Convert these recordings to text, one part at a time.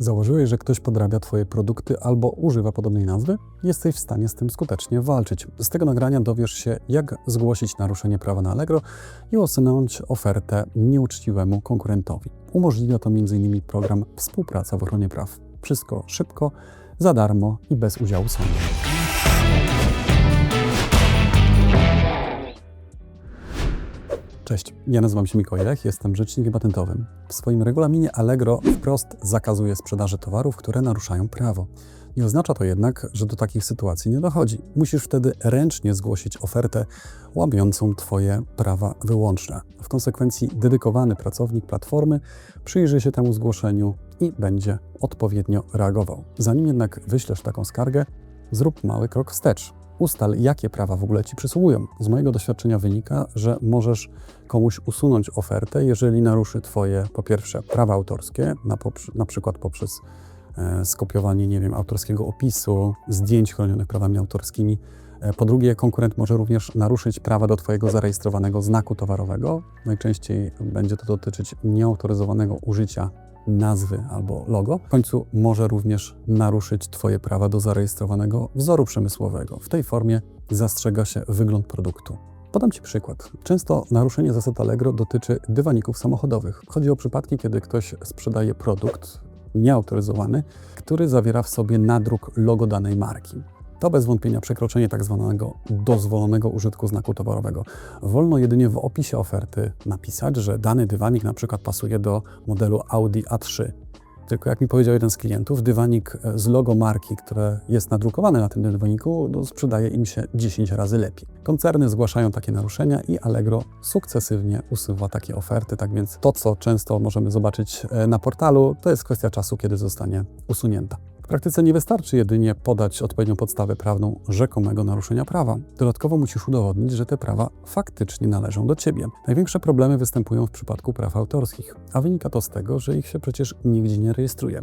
Założyłeś, że ktoś podrabia Twoje produkty albo używa podobnej nazwy? Jesteś w stanie z tym skutecznie walczyć. Z tego nagrania dowiesz się, jak zgłosić naruszenie prawa na Allegro i usunąć ofertę nieuczciwemu konkurentowi. Umożliwia to m.in. program Współpraca w ochronie praw. Wszystko szybko, za darmo i bez udziału sądu. Cześć, ja nazywam się Mikołaj jestem rzecznikiem patentowym. W swoim regulaminie Allegro wprost zakazuje sprzedaży towarów, które naruszają prawo. Nie oznacza to jednak, że do takich sytuacji nie dochodzi. Musisz wtedy ręcznie zgłosić ofertę łamiącą Twoje prawa wyłączne. W konsekwencji dedykowany pracownik platformy przyjrzy się temu zgłoszeniu i będzie odpowiednio reagował. Zanim jednak wyślesz taką skargę, zrób mały krok wstecz ustal, jakie prawa w ogóle ci przysługują. Z mojego doświadczenia wynika, że możesz komuś usunąć ofertę, jeżeli naruszy Twoje, po pierwsze, prawa autorskie, na, na przykład poprzez e, skopiowanie, nie wiem, autorskiego opisu, zdjęć chronionych prawami autorskimi. E, po drugie, konkurent może również naruszyć prawa do Twojego zarejestrowanego znaku towarowego. Najczęściej będzie to dotyczyć nieautoryzowanego użycia nazwy albo logo. W końcu może również naruszyć Twoje prawa do zarejestrowanego wzoru przemysłowego. W tej formie zastrzega się wygląd produktu. Podam Ci przykład. Często naruszenie zasad Allegro dotyczy dywaników samochodowych. Chodzi o przypadki, kiedy ktoś sprzedaje produkt nieautoryzowany, który zawiera w sobie nadruk logo danej marki. To bez wątpienia przekroczenie. Tak dozwolonego użytku znaku towarowego. Wolno jedynie w opisie oferty napisać, że dany dywanik na przykład pasuje do modelu Audi A3. Tylko jak mi powiedział jeden z klientów, dywanik e, z logo marki, które jest nadrukowane na tym dywaniku, no, sprzedaje im się 10 razy lepiej. Koncerny zgłaszają takie naruszenia i Allegro sukcesywnie usuwa takie oferty, tak więc to, co często możemy zobaczyć e, na portalu, to jest kwestia czasu, kiedy zostanie usunięta. W praktyce nie wystarczy jedynie podać odpowiednią podstawę prawną rzekomego naruszenia prawa. Dodatkowo musisz udowodnić, że te prawa faktycznie należą do ciebie. Największe problemy występują w przypadku praw autorskich, a wynika to z tego, że ich się przecież nigdzie nie rejestruje.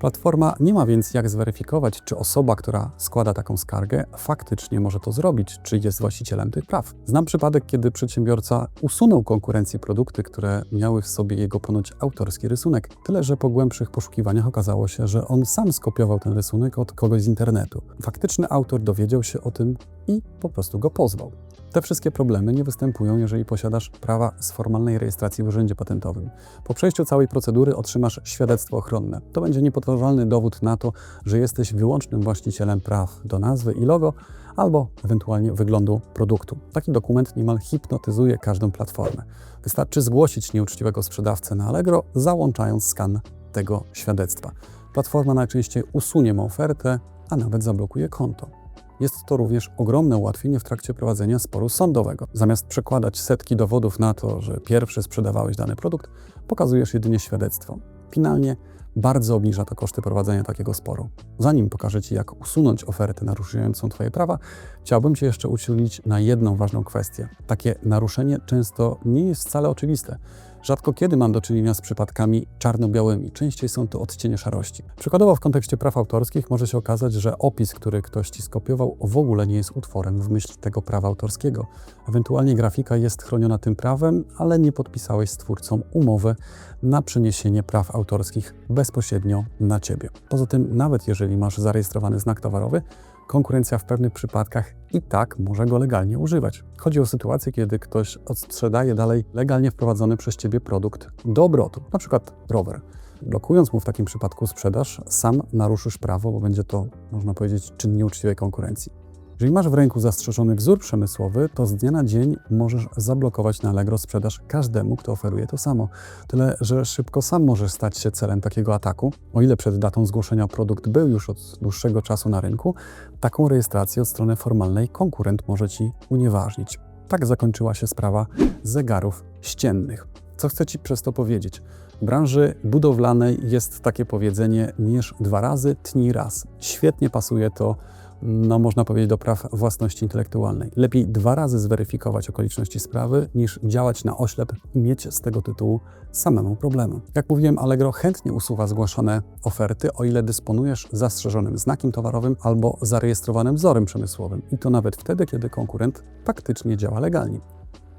Platforma nie ma więc jak zweryfikować, czy osoba, która składa taką skargę, faktycznie może to zrobić, czy jest właścicielem tych praw. Znam przypadek, kiedy przedsiębiorca usunął konkurencji produkty, które miały w sobie jego ponoć autorski rysunek. Tyle, że po głębszych poszukiwaniach okazało się, że on sam skopiował ten rysunek od kogoś z internetu. Faktyczny autor dowiedział się o tym i po prostu go pozwał. Te wszystkie problemy nie występują, jeżeli posiadasz prawa z formalnej rejestracji w Urzędzie Patentowym. Po przejściu całej procedury otrzymasz świadectwo ochronne. To będzie niepodważalny dowód na to, że jesteś wyłącznym właścicielem praw do nazwy i logo, albo ewentualnie wyglądu produktu. Taki dokument niemal hipnotyzuje każdą platformę. Wystarczy zgłosić nieuczciwego sprzedawcę na Allegro, załączając skan tego świadectwa. Platforma najczęściej usunie mu ofertę, a nawet zablokuje konto. Jest to również ogromne ułatwienie w trakcie prowadzenia sporu sądowego. Zamiast przekładać setki dowodów na to, że pierwszy sprzedawałeś dany produkt, pokazujesz jedynie świadectwo. Finalnie bardzo obniża to koszty prowadzenia takiego sporu. Zanim pokażę Ci, jak usunąć ofertę naruszającą Twoje prawa, chciałbym Cię jeszcze uczulić na jedną ważną kwestię. Takie naruszenie często nie jest wcale oczywiste. Rzadko kiedy mam do czynienia z przypadkami czarno-białymi, częściej są to odcienie szarości. Przykładowo w kontekście praw autorskich może się okazać, że opis, który ktoś ci skopiował, w ogóle nie jest utworem w myśl tego prawa autorskiego. Ewentualnie grafika jest chroniona tym prawem, ale nie podpisałeś z twórcą umowy na przeniesienie praw autorskich bezpośrednio na ciebie. Poza tym, nawet jeżeli masz zarejestrowany znak towarowy, konkurencja w pewnych przypadkach i tak może go legalnie używać. Chodzi o sytuację, kiedy ktoś odsprzedaje dalej legalnie wprowadzony przez Ciebie produkt do obrotu, na przykład rower. Blokując mu w takim przypadku sprzedaż, sam naruszysz prawo, bo będzie to, można powiedzieć, czyn nieuczciwej konkurencji. Jeżeli masz w ręku zastrzeżony wzór przemysłowy, to z dnia na dzień możesz zablokować na Allegro sprzedaż każdemu, kto oferuje to samo. Tyle, że szybko sam możesz stać się celem takiego ataku. O ile przed datą zgłoszenia produkt był już od dłuższego czasu na rynku, taką rejestrację od strony formalnej konkurent może ci unieważnić. Tak zakończyła się sprawa zegarów ściennych. Co chcę Ci przez to powiedzieć? W branży budowlanej jest takie powiedzenie: mierz dwa razy, tnij raz. Świetnie pasuje to no, można powiedzieć, do praw własności intelektualnej. Lepiej dwa razy zweryfikować okoliczności sprawy, niż działać na oślep i mieć z tego tytułu samemu problemy. Jak mówiłem, Allegro chętnie usuwa zgłaszane oferty, o ile dysponujesz zastrzeżonym znakiem towarowym albo zarejestrowanym wzorem przemysłowym. I to nawet wtedy, kiedy konkurent faktycznie działa legalnie.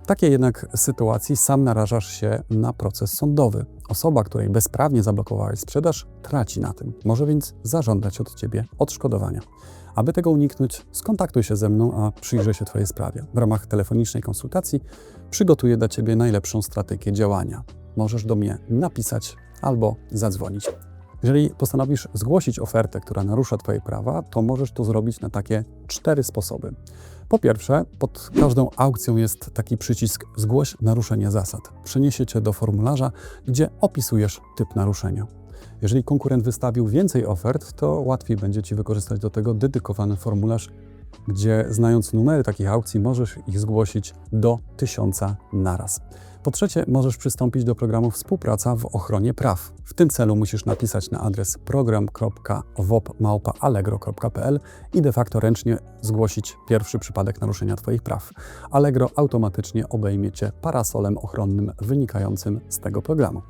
W takiej jednak sytuacji sam narażasz się na proces sądowy. Osoba, której bezprawnie zablokowałeś sprzedaż, traci na tym. Może więc zażądać od ciebie odszkodowania. Aby tego uniknąć, skontaktuj się ze mną, a przyjrzę się Twojej sprawie. W ramach telefonicznej konsultacji przygotuję dla Ciebie najlepszą strategię działania. Możesz do mnie napisać albo zadzwonić. Jeżeli postanowisz zgłosić ofertę, która narusza Twoje prawa, to możesz to zrobić na takie cztery sposoby. Po pierwsze, pod każdą aukcją jest taki przycisk Zgłoś naruszenie zasad. Przeniesie Cię do formularza, gdzie opisujesz typ naruszenia. Jeżeli konkurent wystawił więcej ofert, to łatwiej będzie Ci wykorzystać do tego dedykowany formularz, gdzie znając numery takich aukcji, możesz ich zgłosić do tysiąca naraz. Po trzecie, możesz przystąpić do programu Współpraca w ochronie praw. W tym celu musisz napisać na adres program.wop.allegro.pl i de facto ręcznie zgłosić pierwszy przypadek naruszenia Twoich praw. Allegro automatycznie obejmie Cię parasolem ochronnym wynikającym z tego programu.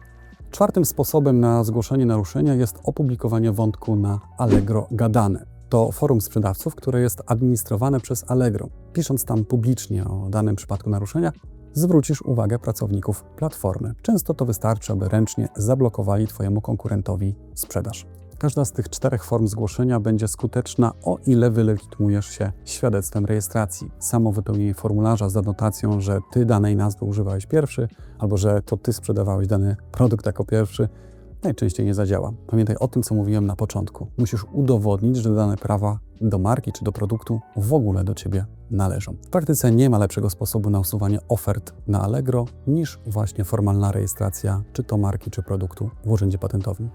Czwartym sposobem na zgłoszenie naruszenia jest opublikowanie wątku na Allegro Gadane. To forum sprzedawców, które jest administrowane przez Allegro. Pisząc tam publicznie o danym przypadku naruszenia, zwrócisz uwagę pracowników platformy. Często to wystarczy, aby ręcznie zablokowali Twojemu konkurentowi sprzedaż. Każda z tych czterech form zgłoszenia będzie skuteczna, o ile wylegitymujesz się świadectwem rejestracji. Samo wypełnienie formularza z anotacją, że Ty danej nazwy używałeś pierwszy, albo że to Ty sprzedawałeś dany produkt jako pierwszy, najczęściej nie zadziała. Pamiętaj o tym, co mówiłem na początku. Musisz udowodnić, że dane prawa do marki czy do produktu w ogóle do Ciebie należą. W praktyce nie ma lepszego sposobu na usuwanie ofert na Allegro niż właśnie formalna rejestracja czy to marki czy produktu w urzędzie patentowym.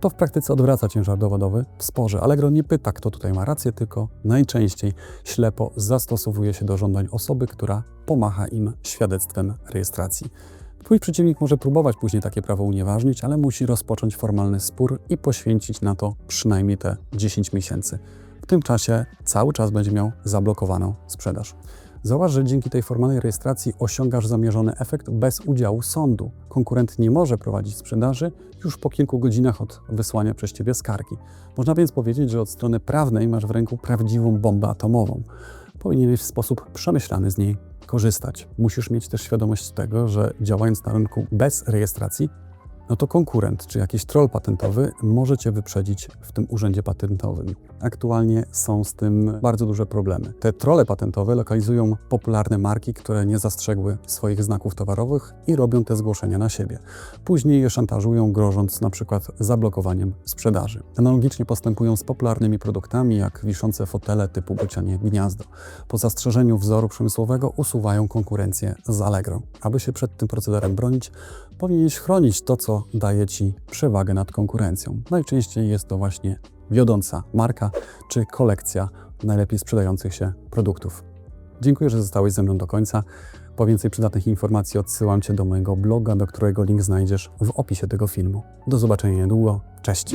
To w praktyce odwraca ciężar dowodowy w sporze. Allegro nie pyta, kto tutaj ma rację, tylko najczęściej ślepo zastosowuje się do żądań osoby, która pomacha im świadectwem rejestracji. Twój przeciwnik może próbować później takie prawo unieważnić, ale musi rozpocząć formalny spór i poświęcić na to przynajmniej te 10 miesięcy. W tym czasie cały czas będzie miał zablokowaną sprzedaż. Zauważ, że dzięki tej formalnej rejestracji osiągasz zamierzony efekt bez udziału sądu. Konkurent nie może prowadzić sprzedaży już po kilku godzinach od wysłania przez Ciebie skargi. Można więc powiedzieć, że od strony prawnej masz w ręku prawdziwą bombę atomową. Powinieneś w sposób przemyślany z niej korzystać. Musisz mieć też świadomość tego, że działając na rynku bez rejestracji, no to konkurent czy jakiś troll patentowy może Cię wyprzedzić w tym urzędzie patentowym. Aktualnie są z tym bardzo duże problemy. Te trolle patentowe lokalizują popularne marki, które nie zastrzegły swoich znaków towarowych i robią te zgłoszenia na siebie. Później je szantażują, grożąc na przykład zablokowaniem sprzedaży. Analogicznie postępują z popularnymi produktami, jak wiszące fotele typu bocianie gniazdo. Po zastrzeżeniu wzoru przemysłowego usuwają konkurencję z Allegro. Aby się przed tym procederem bronić, powinieneś chronić to, daje Ci przewagę nad konkurencją. Najczęściej jest to właśnie wiodąca marka czy kolekcja najlepiej sprzedających się produktów. Dziękuję, że zostałeś ze mną do końca. Po więcej przydatnych informacji odsyłam Cię do mojego bloga, do którego link znajdziesz w opisie tego filmu. Do zobaczenia niedługo. Cześć!